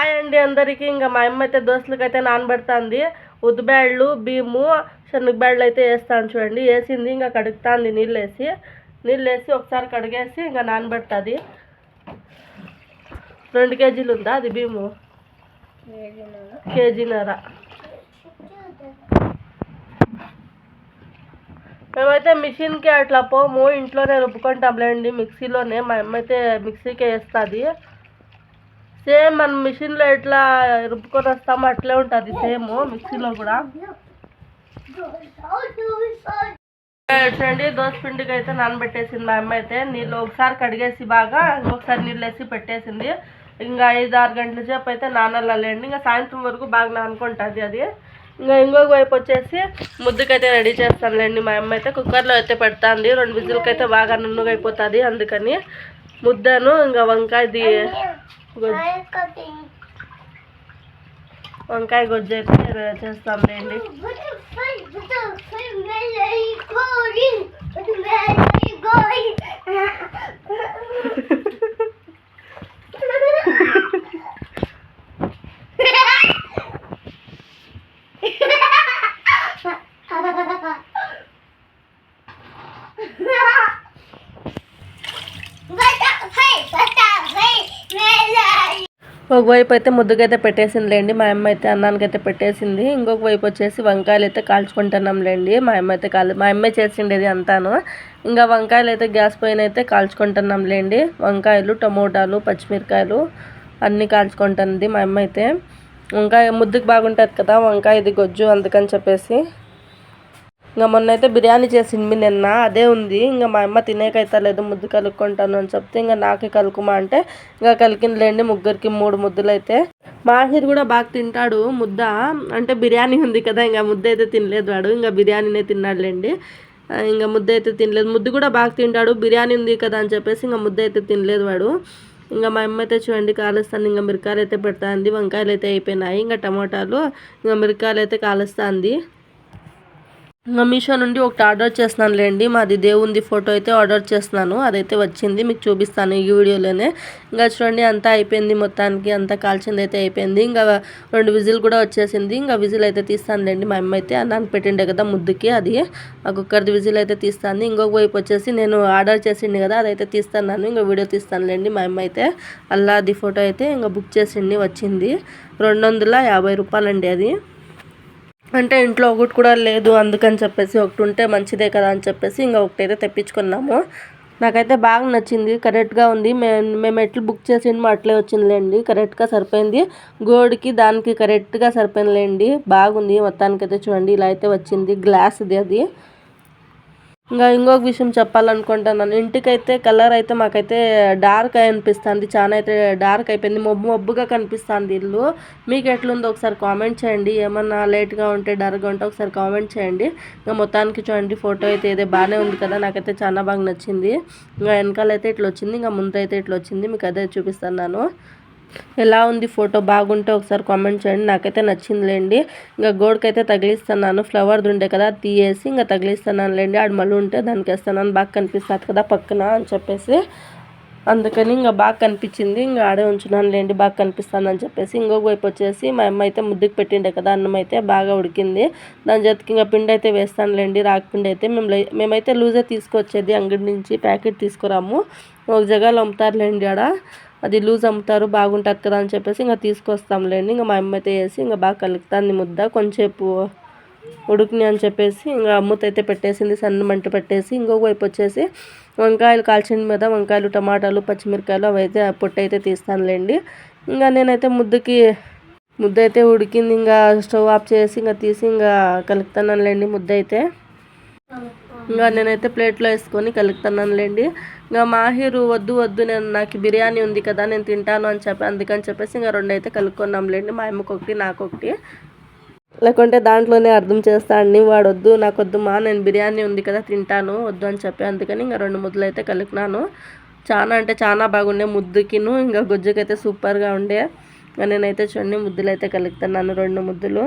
Hi అండి అందరికీ. ఇంకా మా అమ్మ అయితే దోశలకి అయితే నానబెడుతుంది. ఉద్దిబ్యాళ్ళు బియ్యము శనగబ్యాళ్ళు అయితే వేస్తాను చూడండి. వేసింది ఇంకా కడుగుతుంది నీళ్ళు వేసి నీళ్ళు వేసి ఒకసారి కడిగేసి ఇంకా నానబెడుతుంది. రెండు కేజీలు ఉందా అది బియ్యము కేజీన్నర. మేమైతే మిషన్కి అట్లా పోము. ఇంట్లోనే రుబ్బుకుంటాంలేండి మిక్సీలోనే. మా అమ్మ అయితే మిక్సీకే వేస్తుంది. సేమ్ మనం మిషన్లో ఎట్లా రుబ్బుకొని వస్తామో అట్లే ఉంటుంది సేమ్ మిక్సీలో కూడా. చూడండి దోశ పిండికి అయితే నానబెట్టేసింది మా అమ్మ అయితే. నీళ్ళు ఒకసారి కడిగేసి బాగా ఇంకొకసారి నీళ్ళు వేసి పెట్టేసింది. ఇంకా ఐదు ఆరు గంటల సేపు అయితే నానలేండి ఇంకా సాయంత్రం వరకు బాగా నానుకుంటుంది అది. ఇంకా ఇంకొక వైపు వచ్చేసి ముద్దుకైతే రెడీ చేస్తానులేండి మా అమ్మ అయితే. కుక్కర్లో అయితే పెడతాంది. రెండు విజిల్కి అయితే బాగా నున్నుగా అయిపోతుంది అందుకని. ముద్దను ఇంకా వంకాయది గొజ్జు వంకాయ గొజ్జు అయితే చేస్తాంలేండి ఒకవైపు అయితే ముద్దుకైతే పెట్టేసిందిలేండి మా అమ్మ అయితే అన్నానికి అయితే పెట్టేసింది. ఇంకొక వైపు వచ్చేసి వంకాయలు అయితే కాల్చుకుంటున్నాంలేండి మా అమ్మ అయితే కాల్ మా అమ్మే చేసిండేది అంతాను. ఇంకా వంకాయలు అయితే గ్యాస్ పైన అయితే కాల్చుకుంటున్నాంలేండి. వంకాయలు టమోటాలు పచ్చిమిరకాయలు అన్నీ కాల్చుకుంటుంది మా అమ్మ అయితే. వంకాయ ముద్దుకు బాగుంటుంది కదా వంకాయ ఇది గొజ్జు అందుకని చెప్పేసి. ఇంకా మొన్న అయితే బిర్యానీ చేసింది నిన్న అదే ఉంది. ఇంకా మా అమ్మ తినేకైతే లేదు ముద్దు కలుక్కుంటాను అని చెప్తే ఇంకా నాకే కలుకుమా అంటే ఇంకా కలికిందిలేండి ముగ్గురికి మూడు ముద్దులు అయితే మాహిర్ కూడా బాగా తింటాడు ముద్ద. అంటే బిర్యానీ ఉంది కదా ఇంకా ముద్ద అయితే తినలేదు వాడు. ఇంకా బిర్యానీనే తిన్నాడులేండి. ఇంకా ముద్ద అయితే తినలేదు. ముద్దు కూడా బాగా తింటాడు. బిర్యానీ ఉంది కదా అని చెప్పేసి ఇంకా ముద్ద అయితే తినలేదు వాడు. ఇంకా మా అమ్మ అయితే చూడండి కాలుస్తాను ఇంకా మిరకాయలు అయితే పెడతాంది. వంకాయలు అయితే అయిపోయినాయి. ఇంకా టమాటాలు ఇంకా మిరకాయలు అయితే కాలుస్తుంది. మీషో నుండి ఒకటి ఆర్డర్ చేస్తున్నాను లేండి మాది దేవుంది ఫోటో అయితే ఆర్డర్ చేస్తున్నాను. అదైతే వచ్చింది. మీకు చూపిస్తాను ఈ వీడియోలోనే. ఇంకా చూడండి అంతా అయిపోయింది మొత్తానికి. అంతా కాల్చింది అయితే అయిపోయింది. ఇంకా రెండు విజిల్ కూడా వచ్చేసింది. ఇంకా విజిల్ అయితే తీస్తాను లేండి మా అమ్మ అయితే అన్నానికి పెట్టిండే కదా ముద్దుకి. అది ఆ కుక్కర్ది విజిల్ అయితే తీస్తాను. ఇంకొక వైపు వచ్చేసి నేను ఆర్డర్ చేసిండి కదా అదైతే తీస్తాను ఇంకా వీడియో తీస్తాను లేండి మా అమ్మ అయితే అల్లాది ఫోటో అయితే ఇంకా బుక్ చేసిండి వచ్చింది. రెండు వందల యాభై రూపాయలండి అది. అంటే ఇంట్లో ఒకటి కూడా లేదు అందుకని చెప్పేసి ఒకటి ఉంటే మంచిదే కదా అని చెప్పేసి ఇంకా ఒకటి అయితే తెప్పించుకున్నాము. నాకైతే బాగా నచ్చింది కరెక్ట్గా ఉంది. మేము మేము ఎట్లు బుక్ చేసిండమో అట్లే వచ్చిందిలేండి. కరెక్ట్గా సరిపోయింది. గోడికి దానికి కరెక్ట్గా సరిపోయిందిలేండి. బాగుంది మొత్తానికైతే చూడండి. ఇలా అయితే వచ్చింది. గ్లాస్ది అది. ఇంకా ఇంకొక విషయం చెప్పాలనుకుంటున్నాను ఇంటికైతే కలర్ అయితే మాకైతే డార్క్ అయి అనిపిస్తుంది. చాలా అయితే డార్క్ అయిపోయింది. మబ్బు మబ్బుగా కనిపిస్తుంది ఇల్లు. మీకు ఎట్లుందో ఒకసారి కామెంట్ చేయండి. ఏమన్నా లేట్గా ఉంటే డార్క్గా ఉంటే ఒకసారి కామెంట్ చేయండి. ఇంకా మొత్తానికి చూడండి ఫోటో అయితే ఇదే బాగానే ఉంది కదా. నాకైతే చాలా బాగా నచ్చింది. ఇంకా వెనకాల అయితే ఇట్లా వచ్చింది. ఇంకా ముందు అయితే ఇట్లా వచ్చింది. మీకు అదే చూపిస్తున్నాను. ఎలా ఉంది ఫోటో? బాగుంటే ఒకసారి కామెంట్ చేయండి. నాకైతే నచ్చిందిలేండి. ఇంకా గోడకైతే తగిలిస్తున్నాను. ఫ్లవర్ ఉండే కదా తీయేసి ఇంకా తగిలిస్తున్నాను లేండి ఆడు మళ్ళీ ఉంటే దానికి వేస్తున్నాను బాగా కనిపిస్తుంది కదా పక్కన అని చెప్పేసి. అందుకని ఇంకా బాగా కనిపించింది. ఇంకా ఆడే ఉంచున్నాను లేండి బాగా కనిపిస్తానని అని చెప్పేసి. ఇంకొక వైపు వచ్చేసి మా అమ్మ అయితే ముద్దుకు పెట్టిండే కదా అన్నం అయితే బాగా ఉడికింది. దాని చేతికి ఇంకా పిండి అయితే వేస్తానులేండి. రాగి పిండి అయితే మేము మేమైతే లూజే తీసుకొచ్చేది. అంగడి నుంచి ప్యాకెట్ తీసుకురాము. ఒక జగాలో అమ్ముతారులేండి ఆడ. అది లూజ్ అమ్ముతారు బాగుంటుంది కదా అని చెప్పేసి ఇంకా తీసుకొస్తాంలేండి ఇంకా మా అమ్మ అయితే వేసి ఇంకా బాగా కలుగుతుంది ముద్ద. కొంచెంసేపు ఉడుకుని అని చెప్పేసి ఇంకా అమ్మతో అయితే పెట్టేసింది సన్న మంట పెట్టేసి ఇంకొక వైపు వచ్చేసి వంకాయలు కాల్చిన మీద వంకాయలు టమాటాలు పచ్చిమిరకాయలు అవి అయితే పొట్టు అయితే తీస్తానులేండి ఇంకా నేనైతే ముద్దకి ముద్ద అయితే ఉడికింది ఇంకా స్టవ్ ఆఫ్ చేసి ఇంకా తీసి ఇంకా కలుపుతానులేండి ముద్ద అయితే ఇంకా నేనైతే ప్లేట్లో వేసుకొని కలుపుతున్నానులేండి ఇంకా మాహిరు వద్దు వద్దు నేను నాకు బిర్యానీ ఉంది కదా నేను తింటాను అని చెప్పి అందుకని చెప్పేసి ఇంకా రెండు అయితే కలుపుకున్నాంలేండి. మా అమ్మకి ఒకటి నాకు ఒకటి. లేకుంటే దాంట్లోనే అర్థం చేస్తాడని వాడు వద్దు నాకు వద్దు మా నేను బిర్యానీ ఉంది కదా తింటాను వద్దు అని చెప్పి అందుకని ఇంకా రెండు ముద్దలు అయితే కలిపినాను. చాలా అంటే చాలా బాగుండే ముద్దుకిను ఇంకా గుజ్జుకైతే సూపర్గా ఉండే. నేనైతే చూడండి ముద్దులు అయితే కలుపుతున్నాను రెండు ముద్దులు.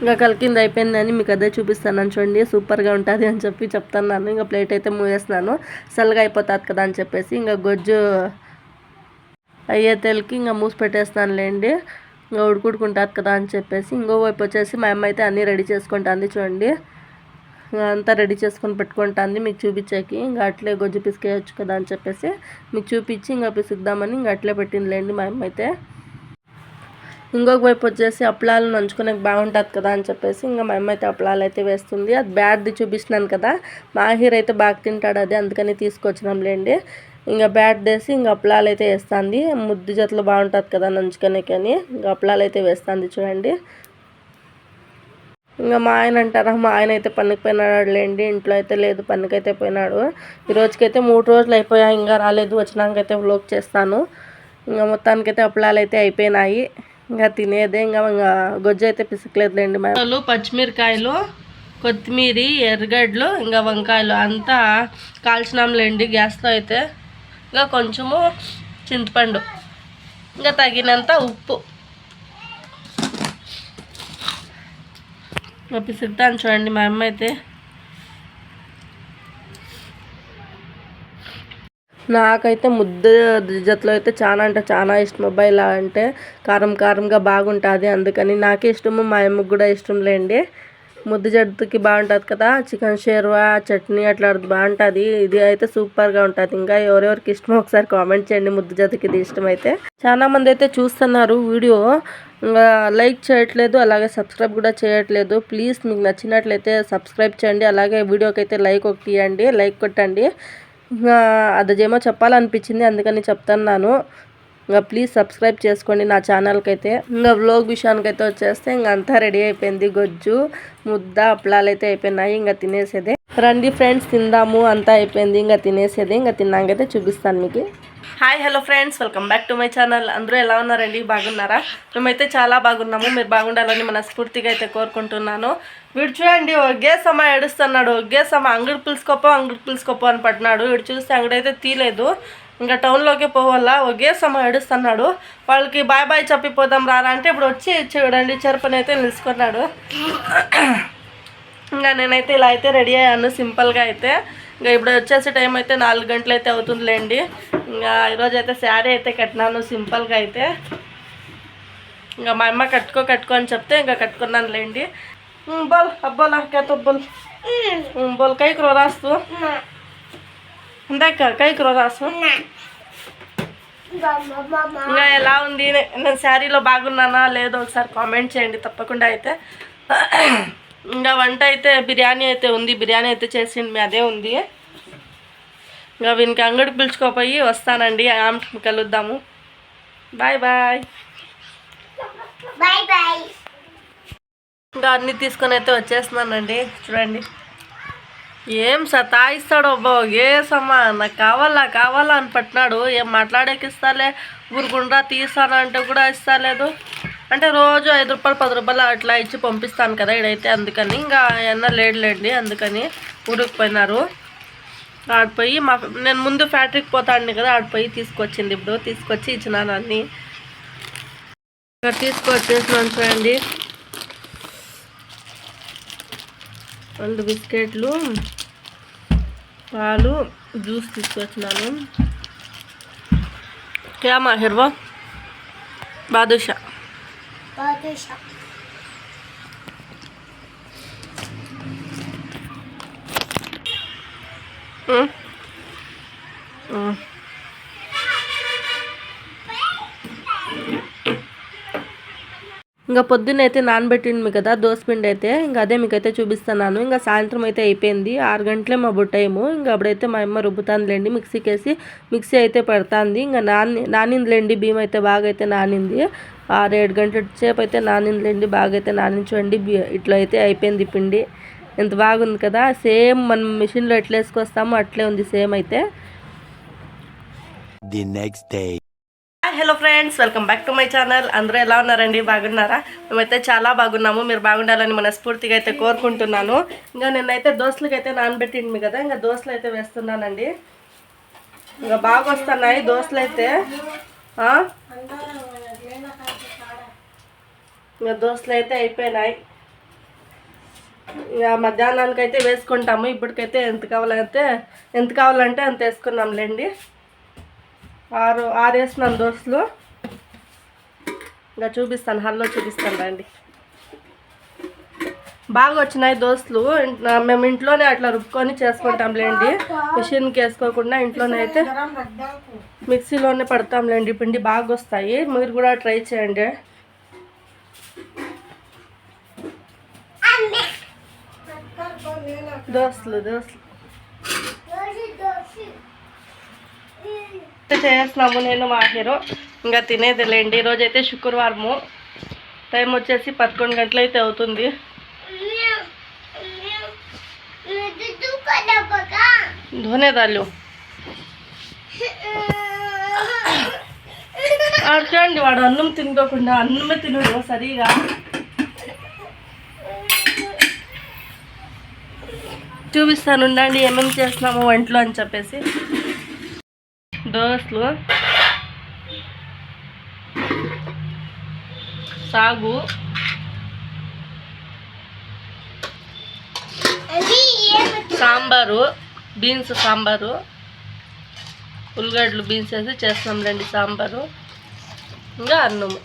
ఇంకా కలికింది అయిపోయిందని మీకు అదే చూపిస్తాను చూడండి. సూపర్గా ఉంటుంది అని చెప్పి చెప్తున్నాను. ఇంకా ప్లేట్ అయితే మూసేస్తున్నాను. చల్లగా అయిపోతుంది కదా అని చెప్పేసి ఇంకా గొజ్జు అయ్యే తెలికి ఇంకా మూసి పెట్టేస్తానులేండి ఇంకా ఉడుకుడుకుంటుంది కదా అని చెప్పేసి ఇంకో వైపు వచ్చేసి మా అమ్మ అయితే అన్నీ రెడీ చేసుకుంటుంది చూడండి. అంతా రెడీ చేసుకొని పెట్టుకుంటుంది మీకు చూపించేకి. ఇంకా అట్లే గొజ్జు పిసికేయచ్చు కదా అని చెప్పేసి మీకు చూపించి ఇంకా పిసుకుదామని ఇంకా అట్లే పెట్టిందిలేండి మా అమ్మ అయితే. ఇంకొక వైపు వచ్చేసి అప్పలాలు నంచుకునే బాగుంటుంది కదా అని చెప్పేసి ఇంకా మా అమ్మ అయితే అప్పలాలు అయితే వేస్తుంది. అది బ్యాడ్ది చూపిస్తున్నాను కదా. మాహిర్ అయితే బాగా తింటాడు అది అందుకని తీసుకొచ్చినాంలేండి. ఇంకా బ్యాట్ వేసి ఇంకా అప్పలాలు అయితే వేస్తుంది. ముద్దు జతలు బాగుంటుంది కదా నంచుకునే కానీ ఇంకా అప్పలాలు అయితే వేస్తుంది చూడండి. ఇంకా మా ఆయన అంటారా మా ఆయన అయితే పనికి పోయినాడు లేండి ఇంట్లో అయితే లేదు పనికైతే పోయినాడు. ఈ రోజుకైతే మూడు రోజులు అయిపోయా ఇంకా రాలేదు వచ్చినాకైతే వ్లోగ్ చేస్తాను. ఇంకా మొత్తానికైతే అప్పలాలు అయితే అయిపోయినాయి. ఇంకా తినేదే ఇంకా ఇంకా గొజ్జు అయితే పిసకలేదులేండి మేము పచ్చిమిరకాయలు కొత్తిమీర ఎర్రగడ్డలు ఇంకా వంకాయలు అంతా కాల్చినాంలేండి గ్యాస్లో అయితే. ఇంకా కొంచెము చింతపండు. ఇంకా తగినంత ఉప్పు. ఇంకా పిసుకుతాను చూడండి మా అమ్మ అయితే. నాకైతే ముద్ద జతలో అయితే చాలా అంటే చాలా ఇష్టం. అబ్బాయి ఇలా అంటే కారం కారంగా బాగుంటుంది అందుకని నాకే ఇష్టము మా అమ్మకు కూడా ఇష్టం లేండి. ముద్ద జట్టుకి బాగుంటుంది కదా చికెన్ షేర్వా చట్నీ అట్లా బాగుంటుంది. ఇది అయితే సూపర్గా ఉంటుంది. ఇంకా ఎవరెవరికి ఇష్టమో ఒకసారి కామెంట్ చేయండి ముద్ద జతకి ఇది ఇష్టమైతే చాలా మంది అయితే చూస్తున్నారు వీడియో. ఇంకా లైక్ చేయట్లేదు అలాగే సబ్స్క్రైబ్ కూడా చేయట్లేదు. ప్లీజ్ మీకు నచ్చినట్లయితే సబ్స్క్రైబ్ చేయండి అలాగే వీడియోకి అయితే లైక్ ఒకటి ఇవ్వండి లైక్ కొట్టండి. అదేమో చెప్పాలనిపించింది అందుకని చెప్తున్నాను. ఇంకా ప్లీజ్ సబ్స్క్రైబ్ చేసుకోండి నా ఛానల్కి అయితే ఇంకా వ్లోగ్ విషయానికి అయితే వచ్చేస్తే ఇంకా అంతా రెడీ అయిపోయింది. గొజ్జు ముద్ద అప్పలాలు అయితే అయిపోయినాయి. ఇంకా తినేసేదే. రండి ఫ్రెండ్స్ తిందాము. అంతా అయిపోయింది. ఇంకా తినేసేది ఇంకా తిన్నాకైతే చూపిస్తాను మీకు. Hi hello friends. Welcome back to my channel. అందరూ ఎలా ఉన్నారండి? బాగున్నారా? మేమైతే చాలా బాగున్నాము. మీరు బాగుండాలని మనస్ఫూర్తిగా అయితే కోరుకుంటున్నాను. వీడు చూడండి ఒకే సమ ఏడుస్తున్నాడు. ఒకే సమ. అంగడి పిలుచుకోపో అంగడి పిలుచుకోపో అని పట్టినాడు వీడు చూస్తే అంగడైతే తీలేదు ఇంకా టౌన్లోకి పోవాలా? ఒకే సమ ఏడుస్తున్నాడు. వాళ్ళకి బాయ్ బాయ్ చెప్పిపోదాం రారా అంటే ఇప్పుడు వచ్చి చూడండి చెరుపని అయితే నిలుచుకున్నాడు. ఇంకా నేనైతే ఇలా అయితే రెడీ అయ్యాను సింపుల్గా అయితే. ఇంకా ఇప్పుడు వచ్చేసే టైం అయితే నాలుగు గంటలు అయితే అవుతుందిలేండి. ఇంకా ఈరోజు అయితే శారీ అయితే కట్టినాను సింపుల్గా అయితే. ఇంకా మా అమ్మ కట్టుకో కట్టుకో అని చెప్తే ఇంకా కట్టుకున్నానులేండి. లేండి బోల్ అబ్బోలా కేతో బోల్. ఉమ్, బోల్ కైకి రో రాస్తూ. ఇందాక కైకి రో రాసు ఇంకా ఎలా ఉంది? నేను శారీలో బాగున్నానా? లేదో ఒకసారి కామెంట్ చేయండి తప్పకుండా అయితే. ఇంకా వంట అయితే బిర్యానీ అయితే ఉంది. బిర్యానీ అయితే చేసింది అదే ఉంది. ఇంకా వీనికి అంగడి పిలుచుకోపోయి వస్తానండి. ఆమె కలుద్దాము. Bye bye. Bye bye. ఇంకా అన్నీ తీసుకొని అయితే వచ్చేస్తున్నానండి. చూడండి. ఏం సతాయిస్తాడు అబ్బా. ఏ సమా నాకు కావాలా కావాలా అని పట్టినాడు. ఏం మాట్లాడేకి ఇస్తాలే. ఊరుకుండ్రా తీస్తానంటే కూడా ఇస్తలేదు. అంటే రోజు ఐదు రూపాయలు పది రూపాయలు అట్లా ఇచ్చి పంపిస్తాను కదా ఇడైతే అందుకని. ఇంకా ఏమన్నా లేడులేండి అందుకని ఊరుకుపోయినారు ఆడిపోయి మా నేను ముందు ఫ్యాక్టరీకి పోతాను కదా ఆడిపోయి తీసుకొచ్చింది ఇప్పుడు. తీసుకొచ్చి ఇచ్చినాను అన్నీ ఇక్కడ తీసుకొచ్చేసినాను చూడండి. రెండు బిస్కెట్లు పాలు జ్యూస్ తీసుకొచ్చినాను. క్యామా హెర్వా? బాదుషా. బాదుషా ఉమ్. ఉమ్. ఇంకా పొద్దున్న అయితే మీ కదా దోసపిండి అయితే. ఇంకా అదే మీకైతే చూపిస్తున్నాను. ఇంకా సాయంత్రం అయితే అయిపోయింది. ఆరు గంటలే మా టైము ఇంకా అప్పుడైతే మా అమ్మ రుబ్బుతాందిలేండి మిక్సీకి వేసి మిక్సీ అయితే పెడతాంది. ఇంకా నాని నానిందిలేండి బియ్యం అయితే బాగా అయితే నానింది. ఆరు ఏడు గంటల సేపు అయితే నానిందిలేండి బాగా అయితే నానించండి ఇట్లా అయితే అయిపోయింది పిండి. ఎంత బాగుంది కదా సేమ్ మనం మిషన్లో ఎట్లా వేసుకొస్తామో అట్లే ఉంది సేమ్ అయితే. Next day. Hi hello friends welcome back to my channel అందరూ ఎలా ఉన్నారండి? బాగున్నారా? మేమైతే చాలా బాగున్నాము. మీరు బాగుండాలని మనస్ఫూర్తిగా అయితే కోరుకుంటున్నాను. ఇంకా నేనైతే దోశలకి అయితే నానబెట్టింది కదా ఇంకా దోశలు అయితే వేస్తున్నానండి. ఇంకా బాగా వస్తున్నాయి దోశలు అయితే? ఇంకా దోశలు అయితే అయిపోయినాయి. ఇక మధ్యాహ్నానికి అయితే వేసుకుంటాము. ఇప్పటికైతే ఎంత కావాలంటే ఎంత కావాలంటే అంత వేసుకున్నాంలేండి. ఆరు ఆరు వేసినాను దోశలు. ఇంకా చూపిస్తాను హల్లో చూపిస్తాను రండి. బాగా వచ్చినాయి దోశలు. ఇన్- మేము ఇంట్లోనే అట్లా రుబ్బుకొని చేసుకుంటాంలేండి. మిషన్కి వేసుకోకుండా ఇంట్లోనే అయితే మిక్సీలోనే పడతాంలేండి. పిండి బాగా వస్తాయి. మీరు కూడా ట్రై చేయండి. దోశలు దోశలు చేస్తున్నాము నేను మా హీరో. ఇంకా తినేదిలేండి ఈరోజు అయితే శుక్రవారము. టైం వచ్చేసి పదకొండు గంటలు అయితే అవుతుంది ధోనేదాళ్ళు చూడండి వాడు అన్నం తినకోకుండా అన్నమే తినడు సరిగా. చూపిస్తాను ఉండండి ఏమేమి చేస్తున్నాము వంటలో అని చెప్పేసి. దోశలు సాగు. సాంబారు బీన్స్ సాంబారు. ఉల్లిగడ్డలు బీన్స్ వేసి చేస్తాంలేండి సాంబారు. ఇంకా అన్నము.